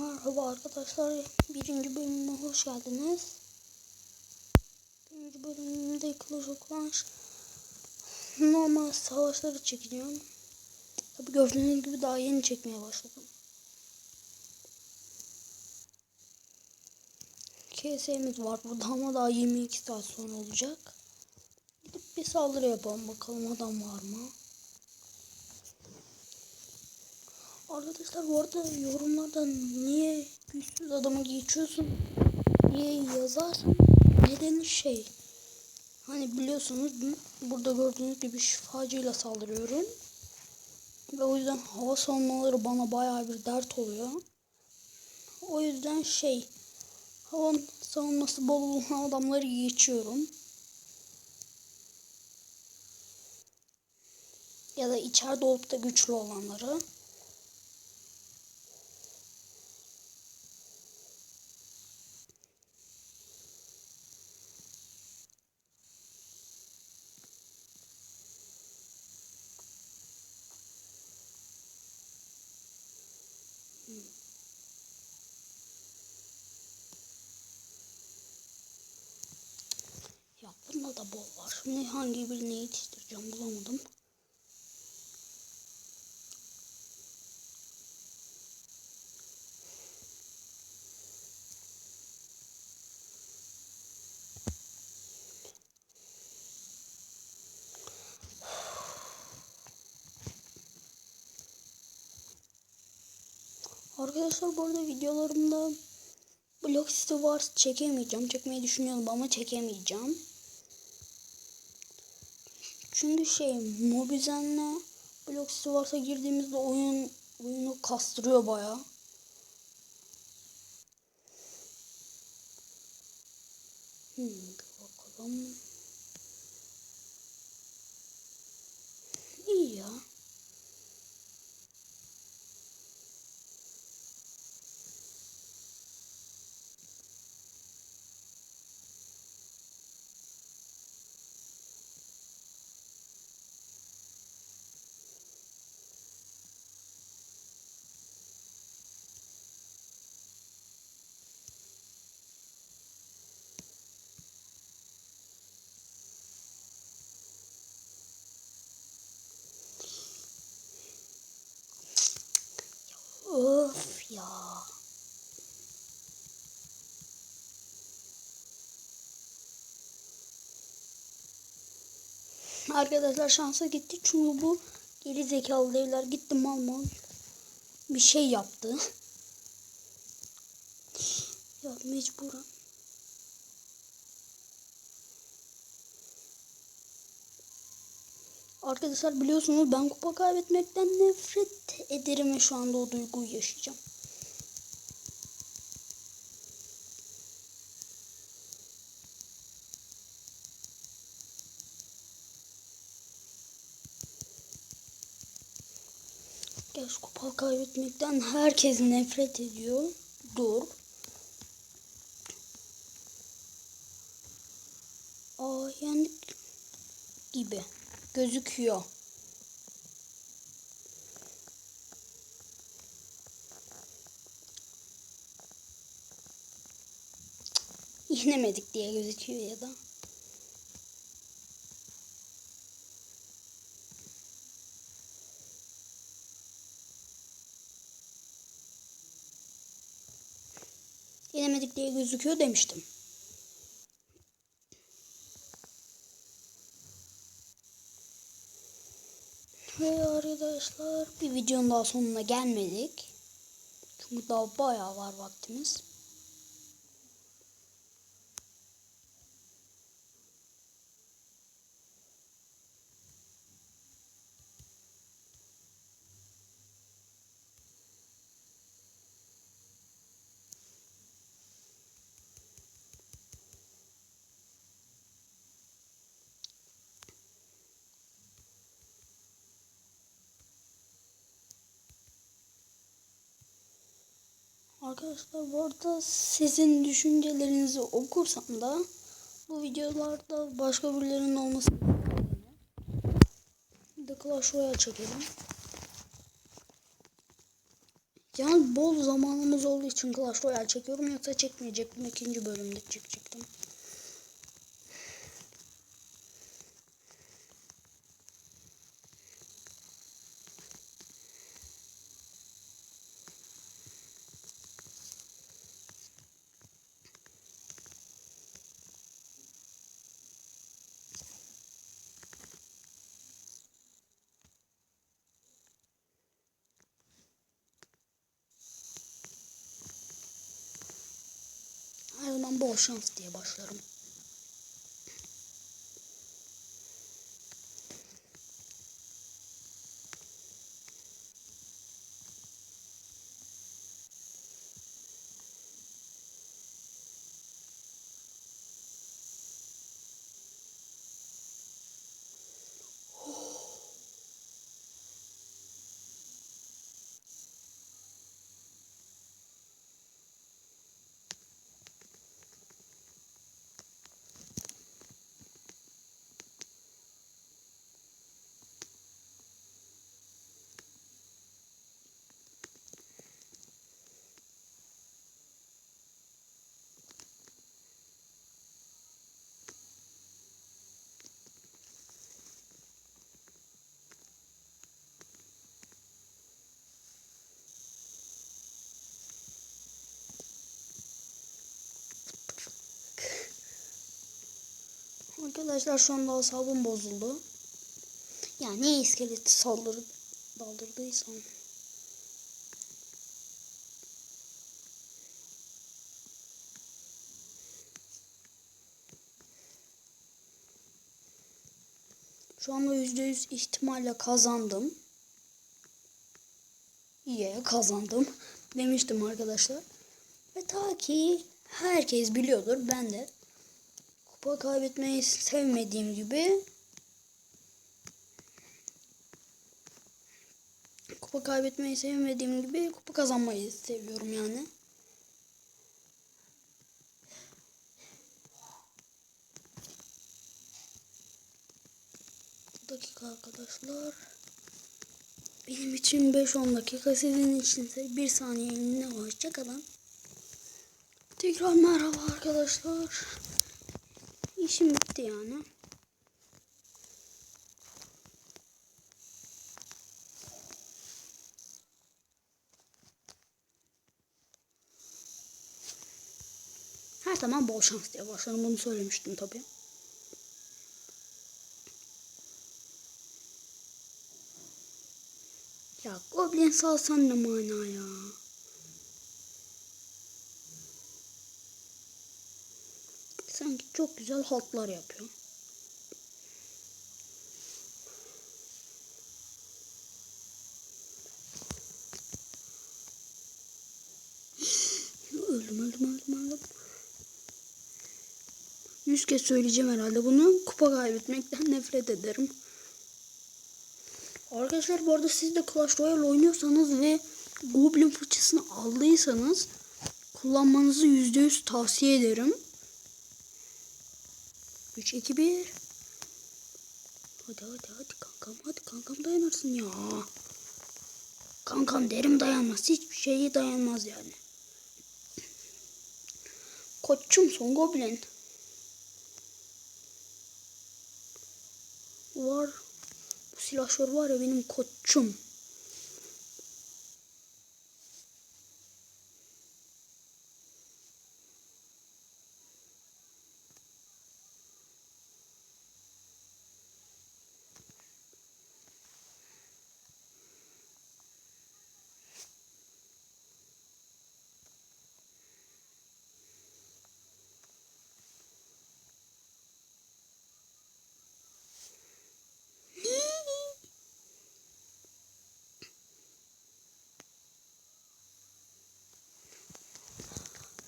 Merhaba arkadaşlar. Birinci bölümüne hoş geldiniz. Birinci bölümünde Clash of Clans normal savaşları çekeceğim. Tabi gördüğünüz gibi daha yeni çekmeye başladım. KS'miz var burada ama daha 22 saat sonra olacak. Gidip bir saldırı yapalım bakalım adam var mı? Arkadaşlar bu arada yorumlarda niye güçsüz adamı geçiyorsun diye yazarsan nedeni şey hani biliyorsunuz burada gördüğünüz gibi şifacıyla saldırıyorum ve o yüzden hava savunmaları bana bayağı bir dert oluyor. O yüzden şey hava savunması bol olan adamları geçiyorum. Ya da içeride olup da güçlü olanları. Ya bunda da bol var. Şimdi hangi birini yetiştireceğim bulamadım. Arkadaşlar bu arada videolarımda Block City Wars çekemeyeceğim. Çekmeyi düşünüyorum ama çekemeyeceğim. Çünkü şey Mobizen'le Block City Wars'a girdiğimizde oyun oyunu kastırıyor baya. Hmm, bakalım. İyi ya. Arkadaşlar şansa gitti çünkü bu geri zekalı devler gitti mal mal bir şey yaptı. ya mecburen. Arkadaşlar biliyorsunuz ben kupa kaybetmekten nefret ederim ve şu anda o duyguyu yaşayacağım. Kupa kaybetmekten herkes nefret ediyor. Dur. Aa yendik gibi gözüküyor. İnemedik diye gözüküyor ya da. İnemedik diye gözüküyor demiştim. Ve arkadaşlar bir videonun daha sonuna gelmedik. Çünkü daha bayağı var vaktimiz. Arkadaşlar bu arada sizin düşüncelerinizi okursam da bu videolarda başka birilerinin olması de Clash Royale çekelim. Yani bol zamanımız olduğu için Clash Royale çekiyorum yoksa çekmeyecektim. ikinci bölümde çekecektim. Zaman bol şans diye başlarım. Arkadaşlar şu anda asabım bozuldu. Yani niye iskeleti saldırı daldırdıysam. Şu anda %100 ihtimalle kazandım. İyi kazandım demiştim arkadaşlar. Ve ta ki herkes biliyordur ben de kupa kaybetmeyi sevmediğim gibi kupa kaybetmeyi sevmediğim gibi kupa kazanmayı seviyorum yani. Dakika arkadaşlar. Benim için 5-10 dakika sizin içinse 1 saniye hoşçakalın. Tekrar merhaba arkadaşlar. İşim bitti yani. Her zaman bol şans diye başlarım. Bunu söylemiştim tabii. Ya Goblin salsan ne mana ya. Sanki çok güzel haltlar yapıyor. öldüm öldüm öldüm öldüm. Yüz kez söyleyeceğim herhalde bunu. Kupa kaybetmekten nefret ederim. Arkadaşlar bu arada siz de Clash Royale oynuyorsanız ve Goblin fıçısını aldıysanız kullanmanızı %100 tavsiye ederim. 3, 2, 1. Hadi hadi hadi kankam hadi kankam dayanırsın ya. Kankam derim dayanmaz. Hiçbir şeye dayanmaz yani. Koçum son goblin. Var. Bu silahşör var ya benim koçum.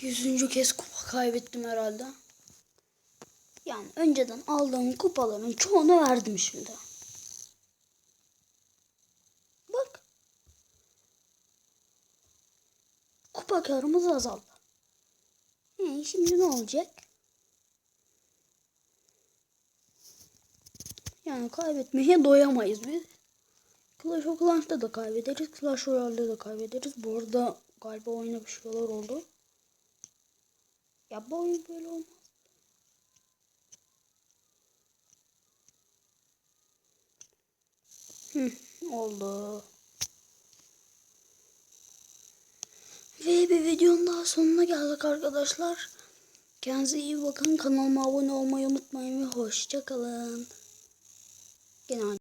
Yüzüncü kez kupa kaybettim herhalde. Yani önceden aldığım kupaların çoğunu verdim şimdi. Bak. Kupa karımız azaldı. He, şimdi ne olacak? Yani kaybetmeye doyamayız biz. Clash of Clans'ta da kaybederiz. Clash Royale'de de kaybederiz. Bu arada galiba oyuna bir şeyler oldu. Ya bu oyun böyle olmaz. Hı, oldu. Ve bir videonun daha sonuna geldik arkadaşlar. Kendinize iyi bakın. Kanalıma abone olmayı unutmayın ve hoşçakalın. Gene aynı.